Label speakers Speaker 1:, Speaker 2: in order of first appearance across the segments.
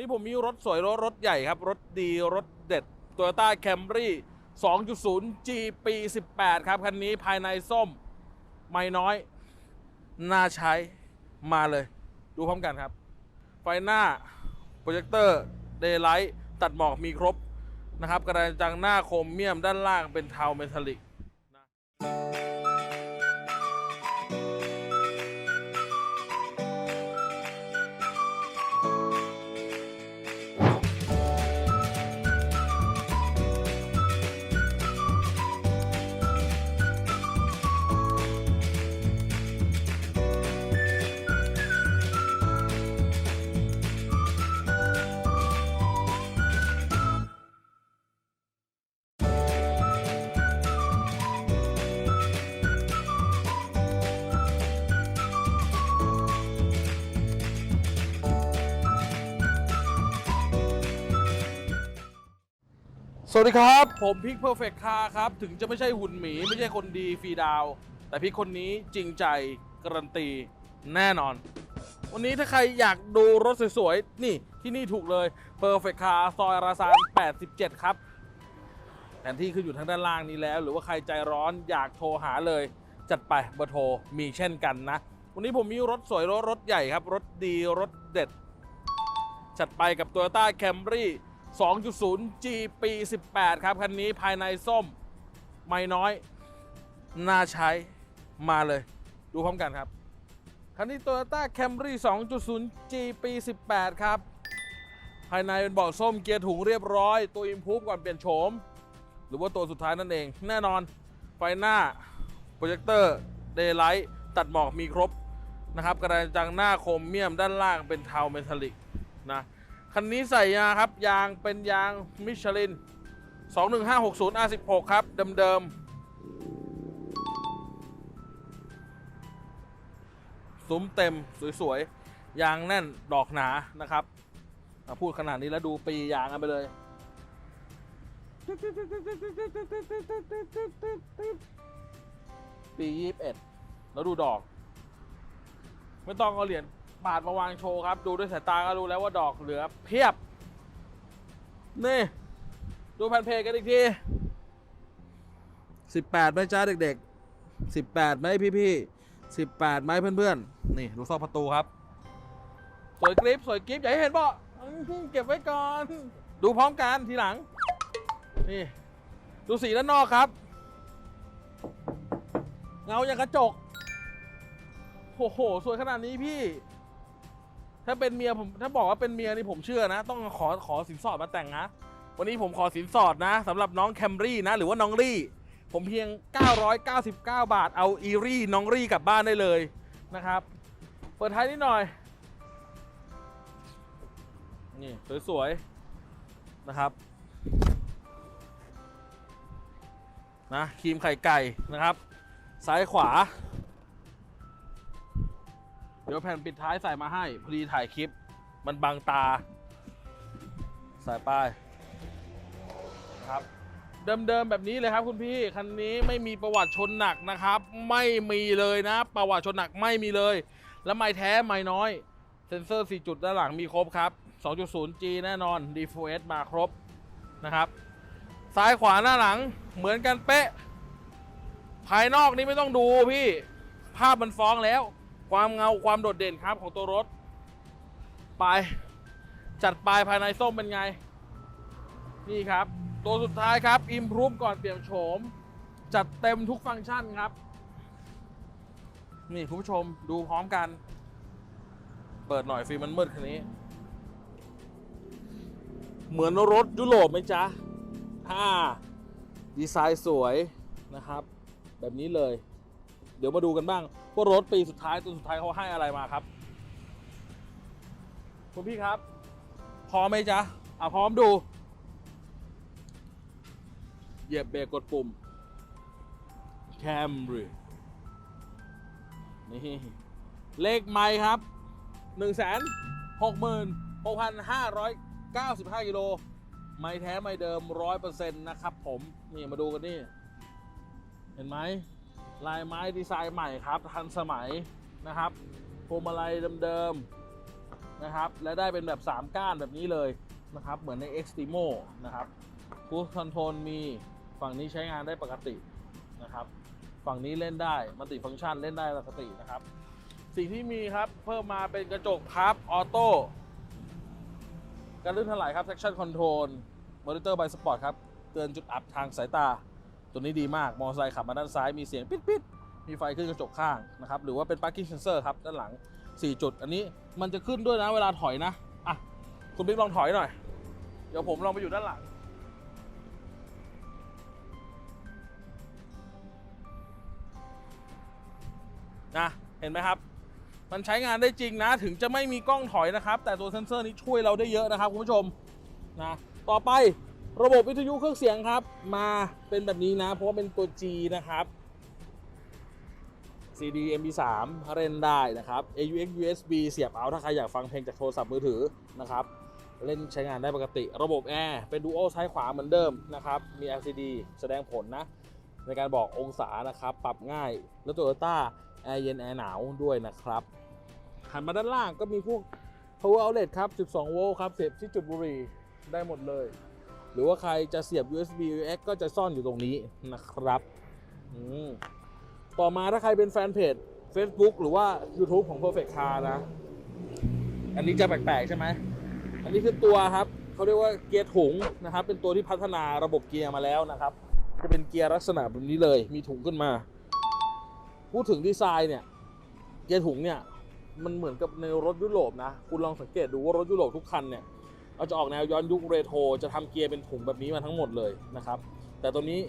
Speaker 1: นี้ผมมีรถสวยรถรถใหญ่ครับ รถดีรถเด็ด Toyota Camry 2.0 G ปี18 ครับ คันนี้ภายในส้ม ไม่น้อย น่าใช้มาเลย ดูพร้อมกันครับ ไฟหน้า โปรเจคเตอร์เดย์ไลท์ตัดหมอกมีครบนะครับ กระดานจังหน้าโครเมียมด้านล่างเป็นเทาเมทัลลิก สวัสดีครับ ผมพิกเพอร์เฟกคาครับ ถึงจะไม่ใช่หุ่นหมี ไม่ใช่คนดีฟรีดาว แต่พี่คนนี้จริงใจการันตีแน่นอน วันนี้ถ้าใครอยากดูรถสวยๆ นี่ที่นี่ถูกเลย Perfect Car ซอยราซาน87 ครับแผนที่ขึ้นอยู่ทางด้านล่างนี้แล้ว หรือว่าใครใจร้อนอยากโทรหาเลย จัดไปเบอร์โทรมีเช่นกันนะ วันนี้ผมมีรถสวยรถรถใหญ่ครับ รถดีรถเด็ด จัดไปกับ Toyota Camry 2.0 G ปี 18 ครับ คันนี้ภายในส้ม ไม่น้อย น่าใช้มาเลย ดูพร้อมกันครับ คันนี้ Toyota Camry 2.0 G ปี 18 ครับ ภายในเป็นเบาะส้มเกียร์ถุงเรียบร้อย ตัวอิมพูฟก่อนเปลี่ยนโฉม หรือว่าตัวสุดท้ายนั่นเอง แน่นอน ไฟหน้า โปรเจคเตอร์เดย์ไลท์ตัดหมอกมีครบนะครับกระดานจังหน้าโครเมียมด้านล่างเป็นเทาเมทัลลิกนะ คันนี้ใส่ยางครับ ยางเป็นยางมิชลิน 21560 R16 ครับ เดิมๆซุ้มเต็มสวยๆ ยางแน่นดอกหนานะครับ พูดขนาดนี้แล้วดูปียางกันไปเลย ปี 21 แล้วดูดอก ไม่ต้องเอาเหรียญ บาทมาวางโชว์ครับ ดูด้วยสายตาก็รู้แล้วว่าดอกเหลือเพียบ นี่ ดูแผ่นเพจกันอีกที18ไหมจ้าเด็กๆ18ไหมพี่ๆ18ไหมเพื่อนๆ นี่ดูซอกประตูครับ สวยกริปสวยกริปอย่าให้เห็นเปาะเก็บไว้ก่อน ดูพร้อมกันทีหลัง นี่ ดูสีด้านนอกครับ เงาอย่างกระจกโอ้โห สวยขนาดนี้พี่ ถ้าเป็นเมียผมถ้าบอกว่าเป็นเมียนี่ผมเชื่อนะ ต้องขอขอสินสอดมาแต่งนะ วันนี้ผมขอสินสอดนะสำหรับน้องแคมรี่นะ หรือว่าน้องรี่ ผมเพียง 999 บาท เอาอีรี่น้องรี่กลับบ้านได้เลยนะครับ เปิดท้ายนิดหน่อย นี่สวยๆนะครับนะครีมไข่ไก่นะครับ ซ้ายขวา ดี๋ยวแผ่นปิดท้ายใส่มาให้พอดีถ่ายคลิป มันบังตา ใส่ป้ายครับเดิมๆแบบนี้เลยครับคุณพี่คันนี้ไม่มีประวัติชนหนักนะครับ ไม่มีเลยนะ ประวัติชนหนักไม่มีเลย แล้วไม่แท้ไม่น้อย เซ็นเซอร์ 4 จุดด้านหลังมีครบครับ 2.0G แน่นอน D4S มาครบนะครับ ซ้ายขวาหน้าหลังเหมือนกันเป๊ะ ภายนอกนี่ไม่ต้องดูพี่ ภาพมันฟ้องแล้ว ความเงาความโดดเด่นครับของตัวรถ ไป จัดปลายภายในส้มเป็นไง นี่ครับ ตัวสุดท้ายครับอิมพ v e ก่อนเปลี่ยนโฉม จัดเต็มทุกฟังก์ชันครับ นี่คุณผู้ชมดูพร้อมกัน เปิดหน่อยฟิล์มมันมืดคันนี้ เหมือนรถยุโรปไหมจ๊ะอ่าดีไซน์สวยนะครับ แบบนี้เลย เดี๋ยวมาดูกันบ้างว่ารถปีสุดท้ายตัวสุดท้ายเขาให้อะไรมาครับ คุณพี่ครับ พร้อมไหมจ๊ะอะพร้อมดู เหยียบเบรกกดปุ่ม Camry นี่เลขไมค์ครับ1 6 6 6 5 9 5กิโลไม่แท้ไม่เดิม 100%นะครับผม นี่มาดูกันนี่ เห็นไหม ลายไม้ดีไซน์ใหม่ครับ ทันสมัยนะครับพวงมาลัยเดิมๆนะครับ และได้เป็นแบบ 3 ก้านแบบนี้เลยนะครับ เหมือนใน Extremo นะครับคูสคอนโทรลมีฝั่งนี้ใช้งานได้ปกตินะครับ ฝั่งนี้เล่นได้มัลติฟังก์ชันเล่นได้ปกตินะครับ สิ่งที่มีครับเพิ่มมาเป็นกระจกพับออโต้การลื่นถลายครับ traction control monitor by sport ครับ เตือนจุดอับทางสายตา ตัวนี้ดีมาก มอเตอร์ไซค์ขับมาด้านซ้ายมีเสียงปิดปิดมีไฟขึ้นกระจกข้างนะครับหรือว่าเป็น parking sensor ครับด้านหลัง 4 จุด อันนี้มันจะขึ้นด้วยนะเวลาถอยนะอะคุณบิ๊กลองถอยหน่อย เดี๋ยวผมลองไปอยู่ด้านหลัง นะ เห็นไหมครับ มันใช้งานได้จริงนะ ถึงจะไม่มีกล้องถอยนะครับ แต่ตัวเซนเซอร์นี้ช่วยเราได้เยอะนะครับคุณผู้ชมนะต่อไป ระบบวิทยุเครื่องเสียงครับ มาเป็นแบบนี้นะ เพราะว่าเป็นตัว G นะครับ CD MP3 เล่นได้นะครับ AUX USB เสียบเอาถ้าใครอยากฟังเพลงจากโทรศัพท์มือถือนะครับ เล่นใช้งานได้ปกติ ระบบแอร์เป็นดูโอซ้ายขวาเหมือนเดิมนะครับ มี LCD แสดงผลนะ ในการบอกองศานะครับ ปรับง่าย แล้ว Toyota แอร์เย็นแอร์หนาวด้วยนะครับหันมาด้านล่างก็มีพวก power outlet ครับ 12 โวลต์ครับเสียบที่จุดบุหรี่ได้หมดเลย หรือว่าใครจะเสียบ USB UX ก็จะซ่อนอยู่ตรงนี้นะครับอืมต่อมาถ้าใครเป็นแฟนเพจ Facebook หรือว่า YouTube ของ Perfect Car นะ อันนี้จะแปลกๆใช่ไหม อันนี้คือตัวครับ เขาเรียกว่าเกียร์ถุงนะครับ เป็นตัวที่พัฒนาระบบเกียร์มาแล้วนะครับ จะเป็นเกียร์ลักษณะแบบนี้เลย มีถุงขึ้นมา พูดถึงดีไซน์เนี่ย เกียร์ถุงเนี่ย มันเหมือนกับในรถยุโรปนะ คุณลองสังเกตดูว่ารถยุโรปทุกคันเนี่ย เราจะออกแนวย้อนยุคเรโทรจะทำเกียร์เป็นถุงแบบนี้มาทั้งหมดเลยนะครับ แต่ตัวนี้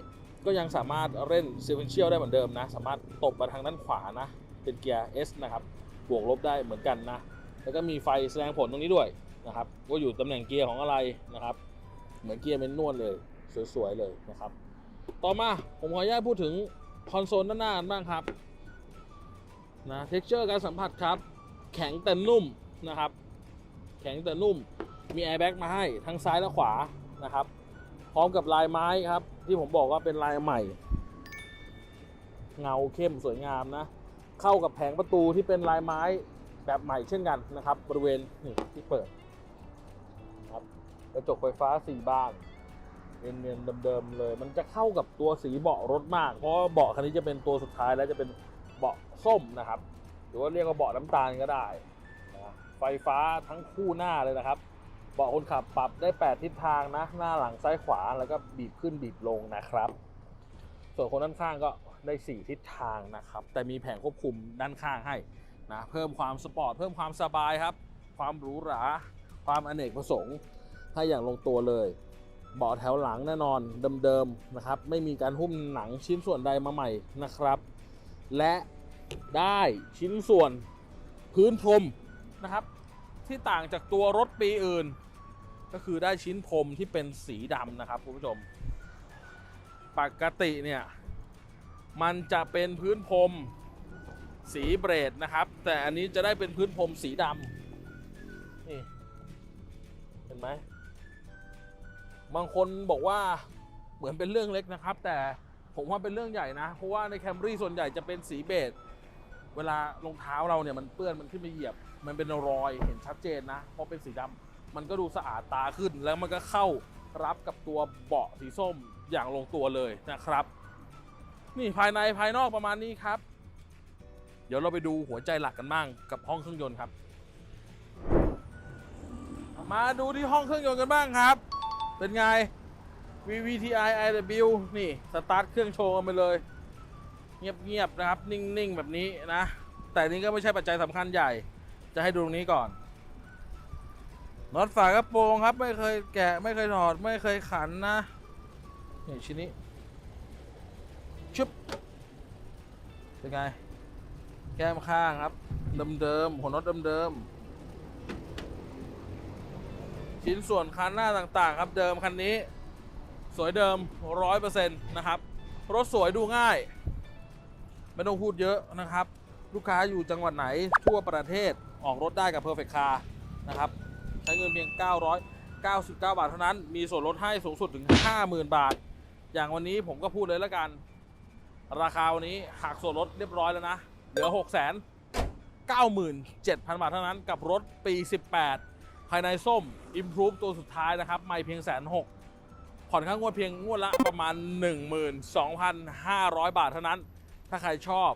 Speaker 1: ก็ยังสามารถเล่นเซเวนเชียลได้เหมือนเดิมนะ สามารถตบมาทางด้านขวานะ เป็นเกียร์ S นะครับ บวกลบได้เหมือนกันนะ แล้วก็มีไฟแสดงผลตรงนี้ด้วยนะครับ ว่าอยู่ตำแหน่งเกียร์ของอะไรนะครับ เหมือนเกียร์เป็นนวลเลย สวยๆเลยนะครับ ต่อมาผมขออนุญาตพูดถึงคอนโซลด้านหน้านบ้างครับนะเท็กเจอร์การสัมผัสครับ แข็งแต่นุ่มนะครับ แข็งแต่นุ่ม มีแอร์แบ็กมาให้ทั้งซ้ายและขวานะครับ พร้อมกับลายไม้ครับ ที่ผมบอกว่าเป็นลายใหม่ เงาเข้มสวยงามนะ เข้ากับแผงประตูที่เป็นลายไม้แบบใหม่เช่นกันนะครับ บริเวณนี่ที่เปิดครับกระจกไฟฟ้าสีบานเนียนๆเดิมๆเลย มันจะเข้ากับตัวสีเบาะรถมาก เพราะเบาะคันนี้จะเป็นตัวสุดท้ายแล้วจะเป็นเบาะส้มนะครับ หรือว่าเรียกว่าเบาะน้ำตาลก็ได้นะไฟฟ้าทั้งคู่หน้าเลยนะครับ เบาะคนขับปรับได้ 8 ทิศทางนะ หน้าหลังซ้ายขวาแล้วก็บีบขึ้นบีบลงนะครับ ส่วนคนด้านข้างก็ได้ 4 ทิศทางนะครับ แต่มีแผงควบคุมด้านข้างให้นะเพิ่มความสปอร์ตเพิ่มความสบายครับ ความหรูหรา ความอเนกประสงค์ให้อย่างลงตัวเลยเบาะแถวหลังแน่นอนเดิมๆนะครับ ไม่มีการหุ้มหนังชิ้นส่วนใดมาใหม่นะครับ และได้ชิ้นส่วนพื้นพรมนะครับ ที่ต่างจากตัวรถปีอื่น ก็คือได้ชิ้นพรมที่เป็นสีดำนะครับคุณผู้ชม ปกติเนี่ย มันจะเป็นพื้นพรมสีเบรดนะครับ แต่อันนี้จะได้เป็นพื้นพรมสีดำนี่เห็นไหมบางคนบอกว่าเหมือนเป็นเรื่องเล็กนะครับ แต่ผมว่าเป็นเรื่องใหญ่นะ เพราะว่าในแคมรี่ส่วนใหญ่จะเป็นสีเบจ เวลารองเท้าเราเนี่ยมันเปื้อนมันขึ้นไปเหยียบ มันเป็นรอยเห็นชัดเจนนะเพราะเป็นสีดำมันก็ดูสะอาดตาขึ้น แล้วมันก็เข้ารับกับตัวเบาะสีส้มอย่างลงตัวเลยนะครับ นี่ภายในภายนอกประมาณนี้ครับ เดี๋ยวเราไปดูหัวใจหลักกันบ้างกับห้องเครื่องยนต์ครับ มาดูที่ห้องเครื่องยนต์กันบ้างครับ เป็นไง VVTi IW นี่สตาร์ทเครื่องโชว์กันไปเลย เงียบๆนะครับ นิ่งๆ แบบนี้นะ แต่นี่ก็ไม่ใช่ปัจจัยสำคัญใหญ่ จะให้ดูตรงนี้ก่อนน็อตฝากระโปรงครับ ไม่เคยแกะไม่เคยถอดไม่เคยขันนะนี่ชิ้นนี้ชุบเป็นไง แก้มข้างครับเดิมๆหัวน็อตเดิมๆชิ้นส่วนคันหน้าต่างๆ ครับเดิมคันนี้ สวยเดิมร้อยเปอร์เซ็นต์นะครับ รถสวยดูง่าย ไม่ต้องพูดเยอะนะครับ ลูกค้าอยู่จังหวัดไหนทั่วประเทศออกรถได้กับ Perfect Car นะครับ ใช้เงินเพียง 999 บาทเท่านั้น มีส่วนลดให้สูงสุดถึง 50,000 บาท อย่างวันนี้ผมก็พูดเลยแล้วกัน ราคาวันนี้หักส่วนลดเรียบร้อยแล้วนะ เหลือ6 9 97,000 บาทเท่านั้นกับรถปี 18 ภายในส้ม Improve ตัวสุดท้ายนะครับ ไม่เพียงแสนหกผ่อนค่างวดเพียงงวดละประมาณ 12,500 บาทเท่านั้น ถ้าใครชอบ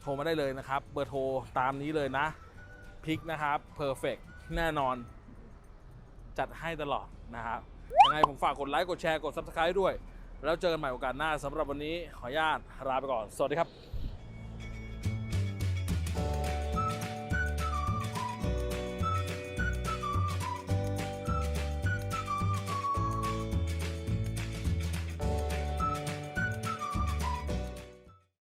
Speaker 1: โทรมาได้เลยนะครับ เบอร์โทรตามนี้เลยนะพิกนะครับเพอร์เฟกแน่นอน จัดให้ตลอดนะครับยังไงผมฝากกดไลค์กดแชร์กด Subscribe ด้วย แล้วเจอกันใหม่โอกาสหน้าสำหรับวันนี้ขออนุญาตลาไปก่อน สวัสดีครับ